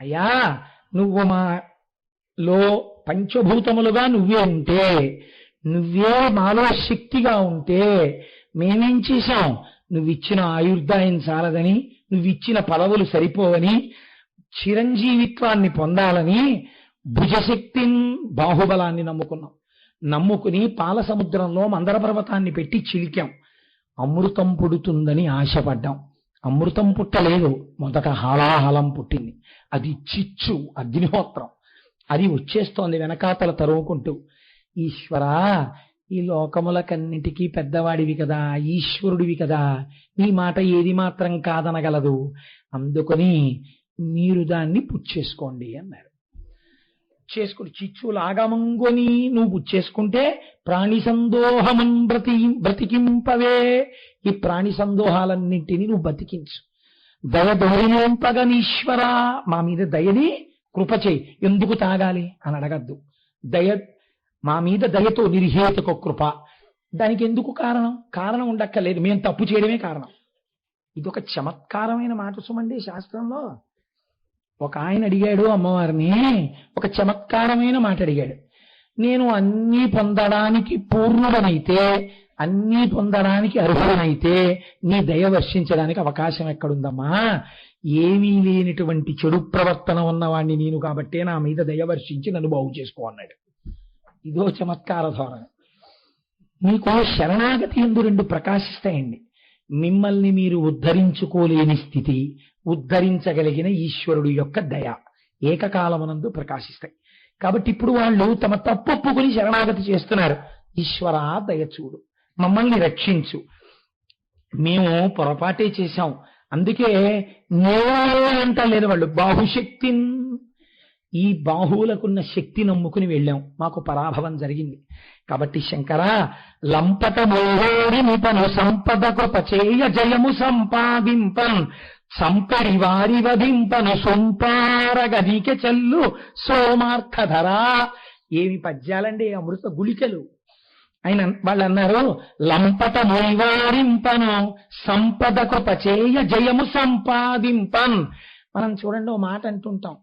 అయ్యా నువ్వు మా లో పంచభూతములుగా నువ్వే ఉంటే నువ్వే మాలో శక్తిగా ఉంటే మేమేం చేశాం? నువ్విచ్చిన ఆయుర్దాయం చాలదని నువ్విచ్చిన పదవులు సరిపోవని చిరంజీవిత్వాన్ని పొందాలని భుజశక్తి బాహుబలాన్ని నమ్ముకున్నాం. నమ్ముకుని పాల సముద్రంలో మందర పర్వతాన్ని పెట్టి చిలికాం. అమృతం పుడుతుందని ఆశపడ్డాం. అమృతం పుట్టలేదు. మొదట హాలాహలం పుట్టింది. అది చిచ్చు అగ్నిహోత్రం. అది వచ్చేస్తోంది వెనకాతల తరువుకుంటూ. ఈశ్వరా ఈ లోకములకన్నిటికీ పెద్దవాడివి కదా ఈశ్వరుడివి కదా. నీ మాట ఏది మాత్రం కాదనగలదు. అందుకని మీరు దాన్ని పుచ్చేసుకోండి అన్నారు. చేసుకుని చిచ్చు లాగమంగొని నువ్వు పుచ్చేసుకుంటే ప్రాణి సందోహమం బ్రతి బ్రతికింపవే. ఈ ప్రాణి సందోహాలన్నింటినీ నువ్వు బతికించు. దయ దోరింపగనీశ్వరా మా మీద దయని కృప చేయి. ఎందుకు తాగాలి? అని అడగద్దు. దయ మా మీద దయతో నిర్హేతుక కృప. దానికి ఎందుకు కారణం? కారణం ఉండక్కర్లేదు. మేము తప్పు చేయడమే కారణం. ఇది ఒక చమత్కారమైన మాట సుమండి శాస్త్రంలో. ఒక ఆయన అడిగాడు అమ్మవారిని ఒక చమత్కారమైన మాట అడిగాడు. నేను అన్నీ పొందడానికి పూర్ణుడనైతే అన్నీ పొందడానికి అర్హుడనైతే నీ దయ వర్షించడానికి అవకాశం ఎక్కడుందమ్మా? ఏమీ లేనిటువంటి చెడు ప్రవర్తన ఉన్నవాణ్ణి నేను కాబట్టే నా మీద దయ వర్షించి నన్ను బాగు చేసుకో అన్నాడు. ఇదో చమత్కార ధోరణి. మీకు శరణాగతి ఎందు రెండు ప్రకాశిస్తాయండి. మిమ్మల్ని మీరు ఉద్ధరించుకోలేని స్థితి ఉద్ధరించగలిగిన ఈశ్వరుడు యొక్క దయ ఏకకాలమునందు ప్రకాశిస్తాయి. కాబట్టి ఇప్పుడు వాళ్ళు తమ తప్పొప్పుకుని శరణాగతి చేస్తున్నారు. ఈశ్వరా దయ చూడు మమ్మల్ని రక్షించు. మేము పొరపాటే చేశాం. అందుకే నేను అంటలేదు వాళ్ళు. బాహుశక్తి ఈ బాహువులకున్న శక్తి నమ్ముకుని వెళ్ళాం. మాకు పరాభవం జరిగింది. కాబట్టి శంకర లంపట నిపను సంపద కృప చేయ జయము సంపాదింపన్. సంపడి వారి వధింపను సొంపారగదిక చెల్లు సోమార్థధరా. ఏమి పద్యాలండి? అమృత గుళికలు. ఆయన వాళ్ళు అన్నారు లంపట మొయివారింపను సంపదకు పచేయ చేయ జయము సంపాదింపన్. మనం చూడండి ఓ మాట అంటుంటాం.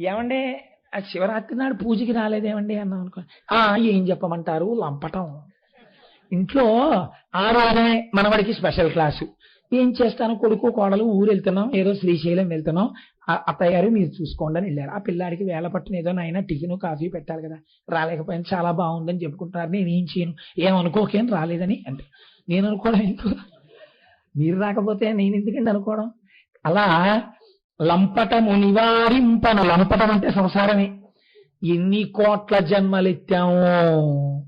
ఏమండే? ఆ శివరాత్రి నాడు పూజకి రాలేదేమండి అన్నాం అనుకో. ఆ ఏం చెప్పమంటారు? లంపటం. ఇంట్లో ఆ రోజే మనవడికి స్పెషల్ క్లాసు. ఏం చేస్తాను? కొడుకు కోడలు ఊరు వెళ్తున్నాం ఏదో శ్రీశైలం వెళ్తున్నాం. ఆ- అత్తయ్య గారు మీరు చూసుకోండి అని వెళ్ళారు. ఆ పిల్లాడికి వేల పట్టిన ఏదో నాయన టిఫిన్ కాఫీ పెట్టాలి కదా. రాలేకపోయినా చాలా బాగుందని చెప్పుకుంటున్నారు. నేను ఏం చేయను? ఏమనుకోకేం రాలేదని అంటే నేను అనుకోవడం ఎందుకు? మీరు రాకపోతే నేను ఎందుకండి అనుకోవడం? అలా లంపటము నివారింపన లంపటం అంటే సంసారమే. ఎన్ని కోట్ల జన్మలెత్తాము.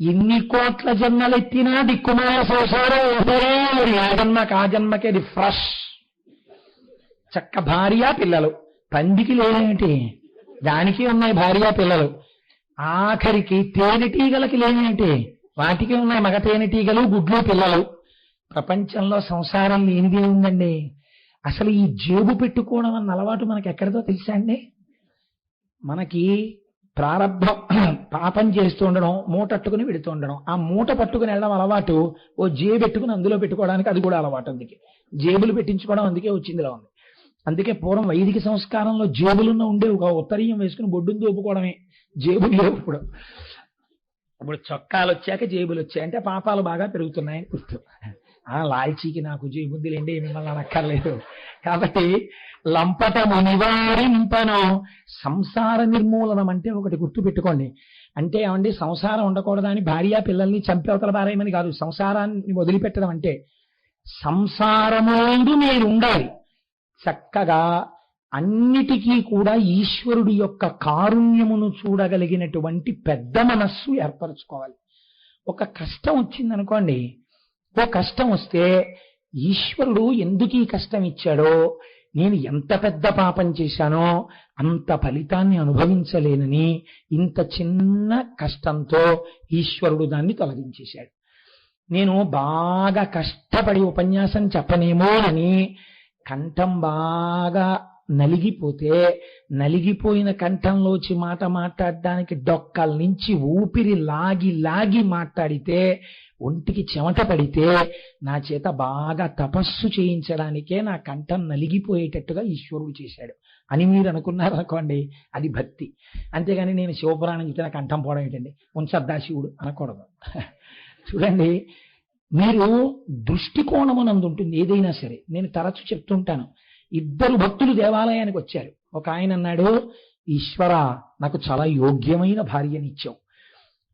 ఎన్ని కోట్ల జన్మలెత్తినా దిక్కుమాల సంసారం ఎవరే ఆ జన్మకి ఆ జన్మకి అది ఫ్రెష్. చక్క భార్య పిల్లలు. పందికి లేనేమిటి దానికి ఉన్నాయి భార్య పిల్లలు. ఆఖరికి తేనెటీగలకి లేనేమిటి వాటికి ఉన్నాయి మగ తేనెటీగలు గుడ్లు పిల్లలు. ప్రపంచంలో సంసారం లేనిదే ఉందండి. అసలు ఈ జేబు పెట్టుకోవడం అన్న అలవాటు మనకి ఎక్కడితో తెలుసా అండి? మనకి ప్రారంభం పాపం చేస్తూ ఉండడం మూటట్టుకుని పెడుతూ ఉండడం. ఆ మూట పట్టుకుని వెళ్ళడం అలవాటు ఓ జేబు పెట్టుకుని అందులో పెట్టుకోవడానికి అది కూడా అలవాటు అందుకే. జేబులు పెట్టించుకోవడం అందుకే వచ్చిందిలా ఉంది. అందుకే పూర్వం వైదిక సంస్కారంలో జేబులున్న ఉండే ఒక ఉత్తరీయం వేసుకుని బొడ్డును దోపుకోవడమే. జేబులు లేవు ఇప్పుడు. ఇప్పుడు చొక్కాలు వచ్చాక జేబులు వచ్చాయి. అంటే పాపాలు బాగా పెరుగుతున్నాయని గుర్తు. ఆ లాల్చీకి నాకు జేబుద్దులేండి మిమ్మల్ని అనక్కర్లేదు. కాబట్టి లంపటము నివారింపను సంసార నిర్మూలనం అంటే ఒకటి గుర్తు పెట్టుకోండి అంటే ఏమండి? సంసారం ఉండకూడదని భార్య పిల్లల్ని చంపేవతల బారేయమని కాదు. సంసారాన్ని వదిలిపెట్టడం అంటే సంసారముందు మీరు ఉండాలి చక్కగా అన్నిటికీ కూడా ఈశ్వరుడి యొక్క కారుణ్యమును చూడగలిగినటువంటి పెద్ద మనస్సు ఏర్పరచుకోవాలి. ఒక కష్టం వచ్చిందనుకోండి. ఓ కష్టం వస్తే ఈశ్వరుడు ఎందుకు ఈ కష్టం ఇచ్చాడో నేను ఎంత పెద్ద పాపం చేశానో అంత ఫలితాన్ని అనుభవించలేనని ఇంత చిన్న కష్టంతో ఈశ్వరుడు దాన్ని తొలగించేశాడు. నేను బాగా కష్టపడి ఉపన్యాసం చెప్పనేమో అని కంఠం బాగా నలిగిపోతే నలిగిపోయిన కంఠంలోచి మాట మాట్లాడడానికి డొక్కల నుంచి ఊపిరి లాగి లాగి మాట్లాడితే ఒంటికి చెమట పడితే నా చేత బాగా తపస్సు చేయించడానికే నా కంఠం నలిగిపోయేటట్టుగా ఈశ్వరుడు చేశాడు. అని మీరు అనుకున్నారు అనుకోండి అది భక్తి. అంతేగాని నేను శివపురాణం చెప్తే నా కంఠం పోవడం ఏంటండి? ఉంచద్దా శివుడు అనకూడదు. చూడండి మీరు దృష్టికోణమునందు ఉంటుంది ఏదైనా సరే. నేను తరచు చెప్తుంటాను ఇద్దరు భక్తులు దేవాలయానికి వచ్చారు. ఒక ఆయన అన్నాడు ఈశ్వర నాకు చాలా యోగ్యమైన భార్యనిచ్చావు.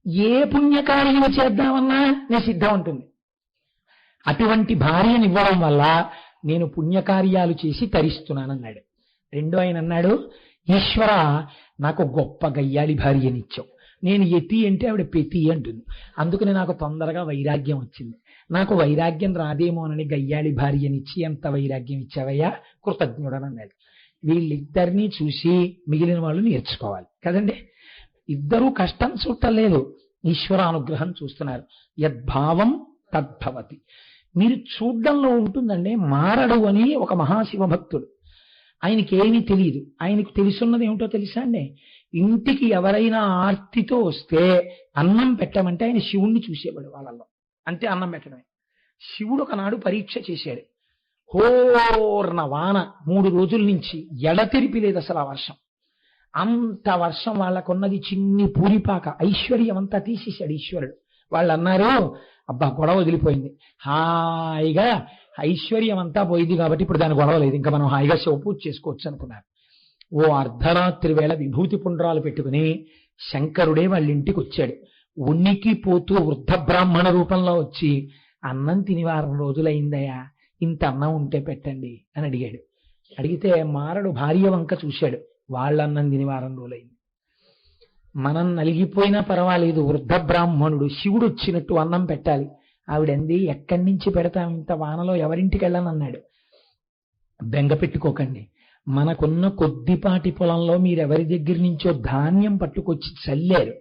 ఏ పుణ్యకార్యం చేద్దామన్నా నేను సిద్ధం ఉంటుంది. అటువంటి భార్యని ఇవ్వడం వల్ల నేను పుణ్యకార్యాలు చేసి తరిస్తున్నానన్నాడు. రెండో ఆయన అన్నాడు ఈశ్వర నాకు గొప్ప గయ్యాలి భార్యనిచ్చావు. నేను ఎతి అంటే ఆవిడ పెతి అంటుంది. అందుకని నాకు తొందరగా వైరాగ్యం వచ్చింది. నాకు వైరాగ్యం రాదేమోనని గయ్యాళి భార్యనిచ్చి ఎంత వైరాగ్యం ఇచ్చావయ్యా? కృతజ్ఞుడని అన్నాడు వీళ్ళిద్దరినీ చూసి మిగిలిన వాళ్ళు నేర్చుకోవాలి. కదండి? ఇద్దరూ కష్టం చూడలేదు ఈశ్వరానుగ్రహం చూస్తున్నారు. యద్భావం తద్భవతి. మీరు చూడ్డంలో ఉంటుందండి మారడు అని ఒక మహాశివ భక్తుడు ఆయనకి ఏమీ తెలియదు ఆయనకు తెలుసున్నది ఏమిటో తెలుసా అండి? ఇంటికి ఎవరైనా ఆర్తితో వస్తే అన్నం పెట్టమంటే ఆయన శివుణ్ణి చూసేవాడు వాళ్ళల్లో. అంతే అన్నం పెట్టడమే. శివుడు ఒకనాడు పరీక్ష చేశాడు. హోర్న వాన మూడు రోజుల నుంచి ఎడతెరిపి లేదు అసలు ఆ వర్షం. అంత వర్షం వాళ్ళకున్నది చిన్ని పూరిపాక. ఐశ్వర్యం అంతా తీసేశాడు ఈశ్వరుడు. వాళ్ళు అన్నారు అబ్బా గొడవ వదిలిపోయింది. హాయిగా ఐశ్వర్యం అంతా పోయింది కాబట్టి ఇప్పుడు దాని గొడవ లేదు. ఇంకా మనం హాయిగా శివపూజ చేసుకోవచ్చు అనుకున్నారు. ఓ అర్ధరాత్రి వేళ విభూతి పుండ్రాలు పెట్టుకుని శంకరుడే వాళ్ళ ఇంటికి వచ్చాడు. ఉన్నికి పోతూ వృద్ధ బ్రాహ్మణ రూపంలో వచ్చి అన్నం తిని వారం రోజులైందయ్యా ఇంత అన్నం ఉంటే పెట్టండి అని అడిగాడు. అడిగితే మారడు భార్య వంక చూశాడు. వాళ్ళన్నం తిని వారం రోజులైంది. మనం నలిగిపోయినా పర్వాలేదు వృద్ధ బ్రాహ్మణుడు శివుడు వచ్చినట్టు అన్నం పెట్టాలి. ఆవిడంది ఎక్కడి నుంచి పెడతాం ఇంత వానలో? ఎవరింటికి వెళ్ళనన్నాడు? బెంగ పెట్టుకోకండి. మనకున్న కొద్దిపాటి పొలంలో మీరు ఎవరి దగ్గర నుంచో ధాన్యం పట్టుకొచ్చి చల్లారు.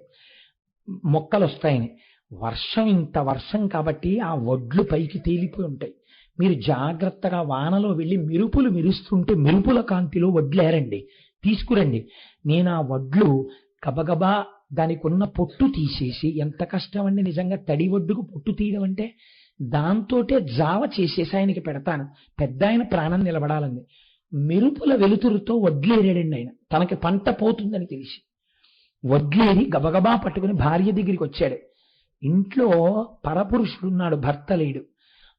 మొక్కలు వస్తాయని వర్షం ఇంత వర్షం కాబట్టి ఆ వడ్లు పైకి తేలిపోయి ఉంటాయి. మీరు జాగ్రత్తగా వానలో వెళ్ళి మెరుపులు మెరుస్తుంటే మెరుపుల కాంతిలో వడ్లేరండి తీసుకురండి. నేను ఆ వడ్లు గబగబా దానికి ఉన్న పొట్టు తీసేసి ఎంత కష్టం అండి నిజంగా తడి వడ్డుకు పొట్టు తీయడం అంటే దాంతోటే జావ చేసేసి ఆయనకి పెడతాను. పెద్ద ఆయన ప్రాణం నిలబడాలండి. మెరుపుల వెలుతురుతో వడ్లేరాడండి ఆయన. తనకి పంట పోతుందని తెలిసి. వడ్లేరి గబగబా పట్టుకుని భార్య దగ్గరికి వచ్చాడు. ఇంట్లో పరపురుషుడున్నాడు భర్త లేడు.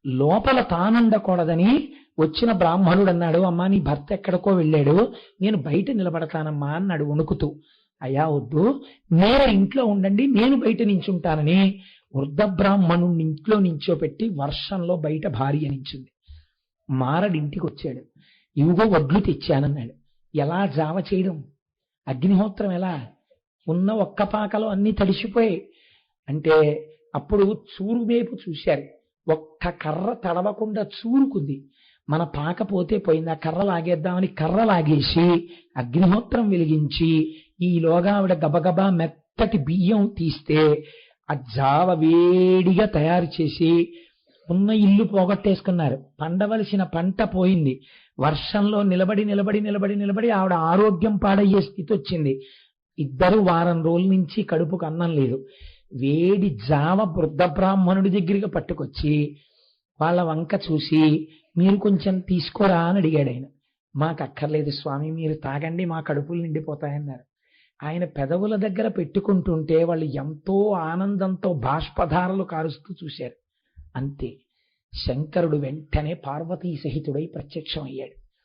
లోపల తానుండకూడదని వచ్చిన బ్రాహ్మణుడు అన్నాడు అమ్మా నీ భర్త ఎక్కడికో వెళ్ళాడు నేను బయట నిలబడతానమ్మా అన్నాడు వణుకుతూ. అయ్యా వద్దు నేను ఇంట్లో ఉండండి నేను బయట నించుంటానని వృద్ధ బ్రాహ్మణుడిని ఇంట్లో నించోపెట్టి వర్షంలో బయట భార్య నించుంది. మారడింటికి వచ్చాడు ఇవిగో వడ్లు తెచ్చానన్నాడు. ఎలా జావ చేయడం? అగ్నిహోత్రం ఎలా? ఉన్న ఒక్క పాకలో అన్ని తడిసిపోయాయి. అంటే అప్పుడు చూరు వైపు చూశారు. ఒక్క కర్ర తడవకుండా చూరుకుంది. మన పాక పోతే పోయింది. ఆ కర్ర లాగేద్దామని కర్ర లాగేసి అగ్నిహోత్రం వెలిగించి ఈలోగా ఆవిడ గబగబా మెత్తటి బియ్యం తీస్తే ఆ జావ వేడిగా తయారు చేసి ఉన్న ఇల్లు పోగొట్టేసుకున్నారు. పండవలసిన పంట పోయింది. వర్షంలో నిలబడి నిలబడి నిలబడి నిలబడి ఆవిడ ఆరోగ్యం పాడయ్యే స్థితి వచ్చింది ఇద్దరు వారం రోజుల నుంచి కడుపుకు అన్నం లేదు. వేడి జావ వృద్ధ బ్రాహ్మణుడి దగ్గరికి పట్టుకొచ్చి వాళ్ళ వంక చూసి మీరు కొంచెం తీసుకోరా? అని అడిగాడు ఆయన. మాకు అక్కర్లేదు స్వామి మీరు తాగండి మా కడుపులు నిండిపోతాయన్నారు. ఆయన పెదవుల దగ్గర పెట్టుకుంటుంటే వాళ్ళు ఎంతో ఆనందంతో బాష్పధారలు కారుస్తూ చూశారు. అంతే. శంకరుడు వెంటనే పార్వతీ సహితుడై ప్రత్యక్షమయ్యాడు.